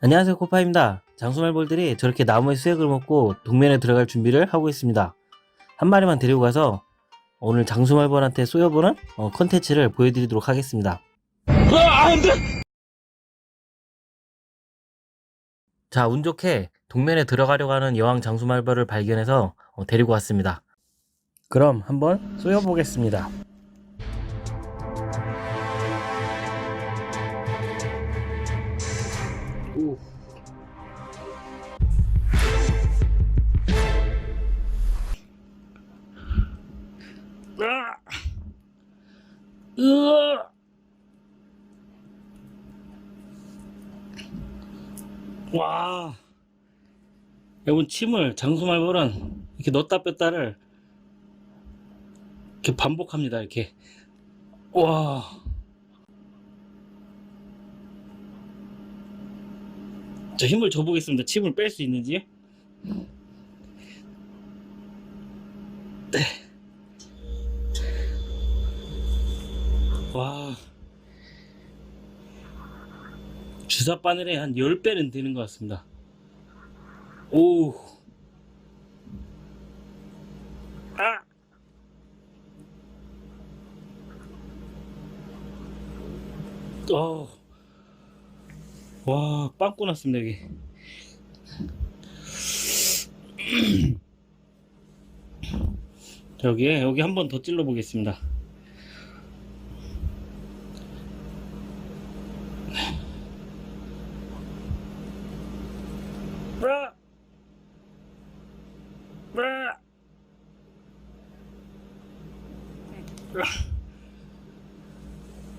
안녕하세요 코파입니다. 장수말벌들이 저렇게 나무의 수액을 먹고 동면에 들어갈 준비를 하고 있습니다. 한 마리만 데리고 가서 오늘 장수말벌한테 쏘여보는 어, 컨텐츠를 보여드리도록 하겠습니다. 자, 운 좋게 동면에 들어가려고 하는 여왕 장수말벌을 발견해서 어, 데리고 왔습니다. 그럼 한번 쏘여보겠습니다. 와. 여러분 침을 장수말벌은 이렇게 넣었다 뺐다를 이렇게 반복합니다. 이렇게. 와. 자 힘을 줘보겠습니다. 침을 뺄 수 있는지. 네. 와. 주사 바늘에 한 10배는 되는 것 같습니다. 오. 아! 어. 와, 빵꾸 났습니다, 여기. 여기에, 여기 한 번 더 찔러 보겠습니다.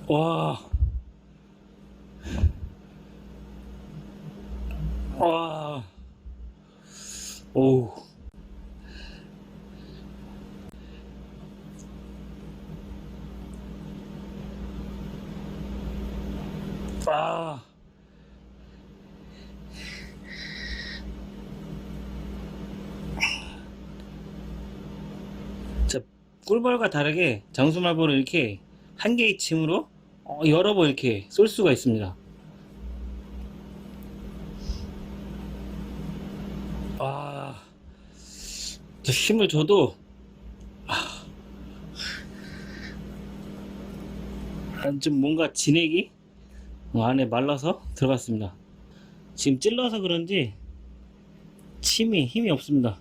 와. 와. 오. 아. 꿀벌과 다르게 장수말벌은 이렇게 한 개의 침으로 어, 여러 번 이렇게 쏠 수가 있습니다. 아, 저 힘을 줘도 아, 좀 뭔가 진액이 어, 안에 말라서 들어갔습니다. 지금 찔러서 그런지 침이 힘이 없습니다.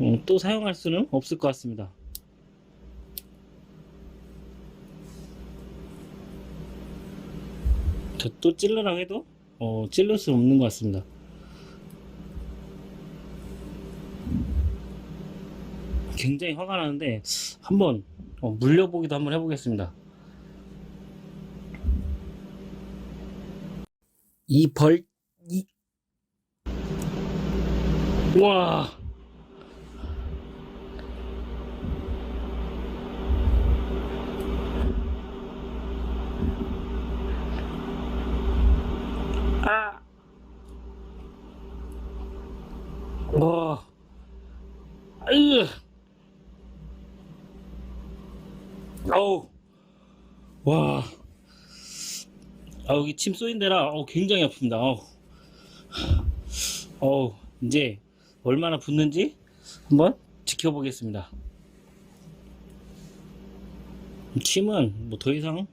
음, 또 사용할 수는 없을 것 같습니다. 또 찔러라 해도 어, 찔릴 수 없는 것 같습니다. 굉장히 화가 나는데 한번 어, 물려보기도 한번 해보겠습니다. 이 벌, 이, 와. 아. 와. 아유. 아우. 와. 아, 여기 침 쏘인 데라 어, 굉장히 아픕니다. 어우. 어우, 이제 얼마나 붓는지 한번 지켜보겠습니다. 침은 뭐 더 이상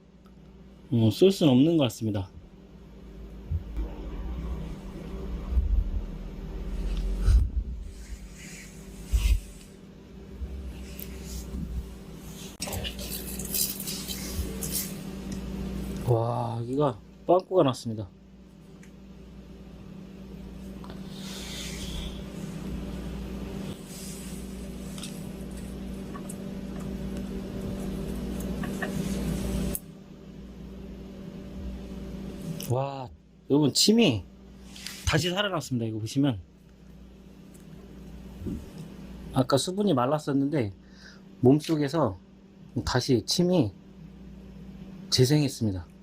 어, 쏠 수는 없는 것 같습니다. 와, 여기가 빵꾸가 났습니다. 와, 여러분 침이 다시 살아났습니다. 이거 보시면 아까 수분이 말랐었는데 몸속에서 다시 침이 재생했습니다.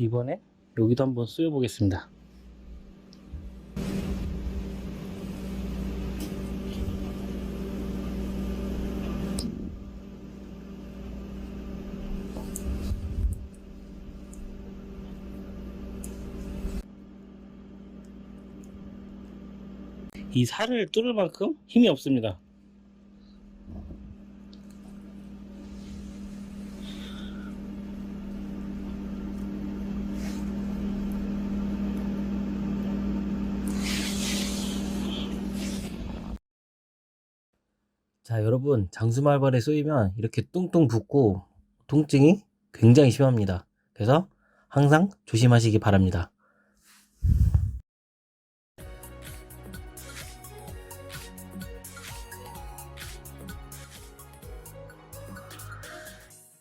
이번에 여기도 한번 쓰여 보겠습니다. 이 살을 뚫을 만큼 힘이 없습니다. 자, 여러분, 장수말벌에 쏘이면 이렇게 뚱뚱 붓고 통증이 굉장히 심합니다. 그래서 항상 조심하시기 바랍니다.